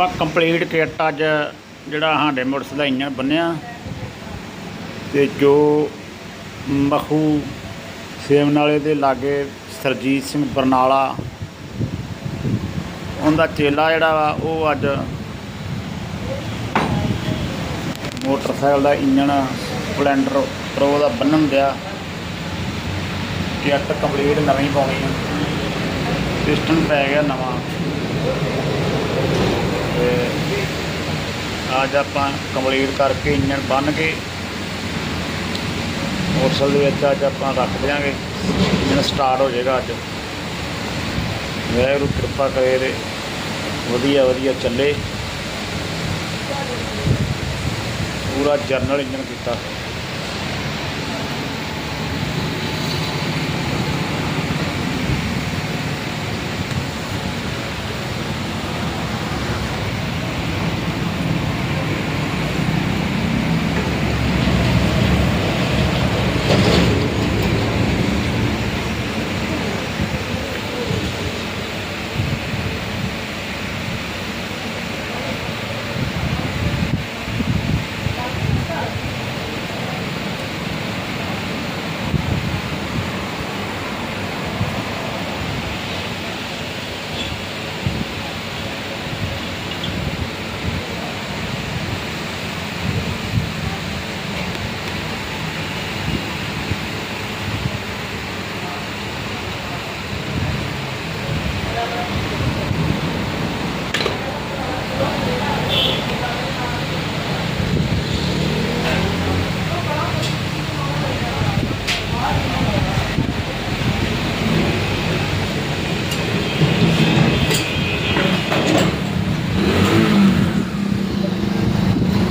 ਆਪਾਂ complete kit ਅੱਜ ਜਿਹੜਾ ਹਾਂਡੇ ਮੋਟਰਸਾਈਕਲ ਦਾ ਇੰਜਨ ਬੰਨਿਆ। ਤੇ ਜੋ ਮਖੂ ਸੇਮ ਨਾਲੇ ਦੇ ਲਾਗੇ ਸਰਜੀਤ ਸਿੰਘ ਬਰਨਾਲਾ, ਉਹਦਾ ਚੇਲਾ ਜਿਹੜਾ ਵਾ, ਉਹ ਅੱਜ ਮੋਟਰਸਾਈਕਲ ਦਾ ਇੰਜਨ ਸਪਲੈਂਡਰ ਪ੍ਰੋ ਦਾ ਬੰਨਣ ਦਿਆ। ਕਿੱਟ ਕੰਪਲੀਟ ਨਵੀਂ ਪਾਉਣੀ ਆ। ਪਿਸਟਨ ਪੈ ਗਿਆ ਨਵਾਂ। ਅੱਜ ਆਪਾਂ ਕੰਪਲੀਟ ਕਰਕੇ ਇੰਜਨ ਬੰਨ ਕੇ ਮੋਟਰਸਾਈਕਲ ਦੇ ਵਿੱਚ ਅੱਜ ਆਪਾਂ ਰੱਖ ਦਿਆਂਗੇ। ਇੰਜਨ ਸਟਾਰਟ ਹੋ ਜਾਏਗਾ ਅੱਜ। ਵਾਹਿਗੁਰੂ ਕਿਰਪਾ ਕਰੇ ਤੇ ਵਧੀਆ ਵਧੀਆ ਚੱਲੇ। ਪੂਰਾ ਜਰਨਲ ਇੰਜਨ ਕੀਤਾ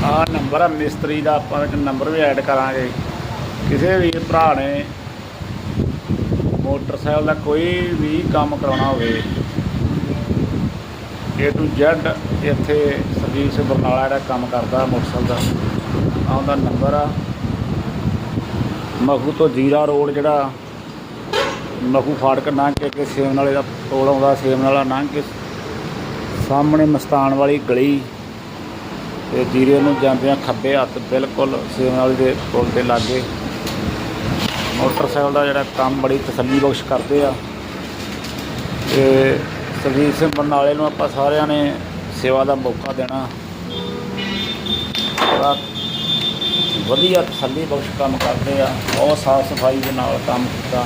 ਆ ਨੰਬਰ ਆ, ਮਿਸਤਰੀ ਦਾ ਆਪਾਂ ਵਿੱਚ ਨੰਬਰ ਵੀ ਐਡ ਕਰਾਂਗੇ। ਕਿਸੇ ਵੀ ਭਰਾ ਨੇ ਮੋਟਰਸਾਈਕਲ ਦਾ ਕੋਈ ਵੀ ਕੰਮ ਕਰਾਉਣਾ ਹੋਵੇ, A to Z ਇੱਥੇ ਸਰਵਿਸ ਬਰਨਾਲਾ ਜਿਹੜਾ ਕੰਮ ਕਰਦਾ ਮੋਟਰਸਾਈਕਲ ਦਾ ਆਉਂਦਾ ਨੰਬਰ ਆ ਮਖੂ ਤੋਂ ਜੀਰਾ ਰੋਡ ਜਿਹੜਾ ਮਖੂ ਫਾਟਕ ਲੰਘ ਕੇ ਅੱਗੇ ਸੇਮ ਨਾਲੇ ਦਾ ਟੋਲ ਆਉਂਦਾ ਸੇਮ ਨਾਲਾ ਲੰਘ ਕੇ ਸਾਹਮਣੇ ਮਸਤਾਨ ਵਾਲੀ ਗਲੀ ਤੇ ਜੀਰੇ ਨੂੰ ਜਾਂਦਿਆਂ ਖੱਬੇ ਹੱਥ ਬਿਲਕੁਲ ਸੇਮ ਦੇ ਪੁਲ ਦੇ ਲਾਗੇ ਮੋਟਰਸਾਈਕਲ ਦਾ ਜਿਹੜਾ ਕੰਮ ਬੜੀ ਤਸੱਲੀ ਬਖਸ਼ ਕਰਦੇ ਆ। ਤੇ ਸਰਜੀਤ ਸਿੰਘ ਬਰਨਾਲੇ ਨੂੰ ਆਪਾਂ ਸਾਰਿਆਂ ਨੇ ਸੇਵਾ ਦਾ ਮੌਕਾ ਦੇਣਾ। ਬੜਾ ਵਧੀਆ ਤਸੱਲੀ ਬਖਸ਼ ਕੰਮ ਕਰਦੇ ਆ। ਬਹੁਤ ਸਾਫ਼ ਸਫ਼ਾਈ ਦੇ ਨਾਲ ਕੰਮ ਕੀਤਾ।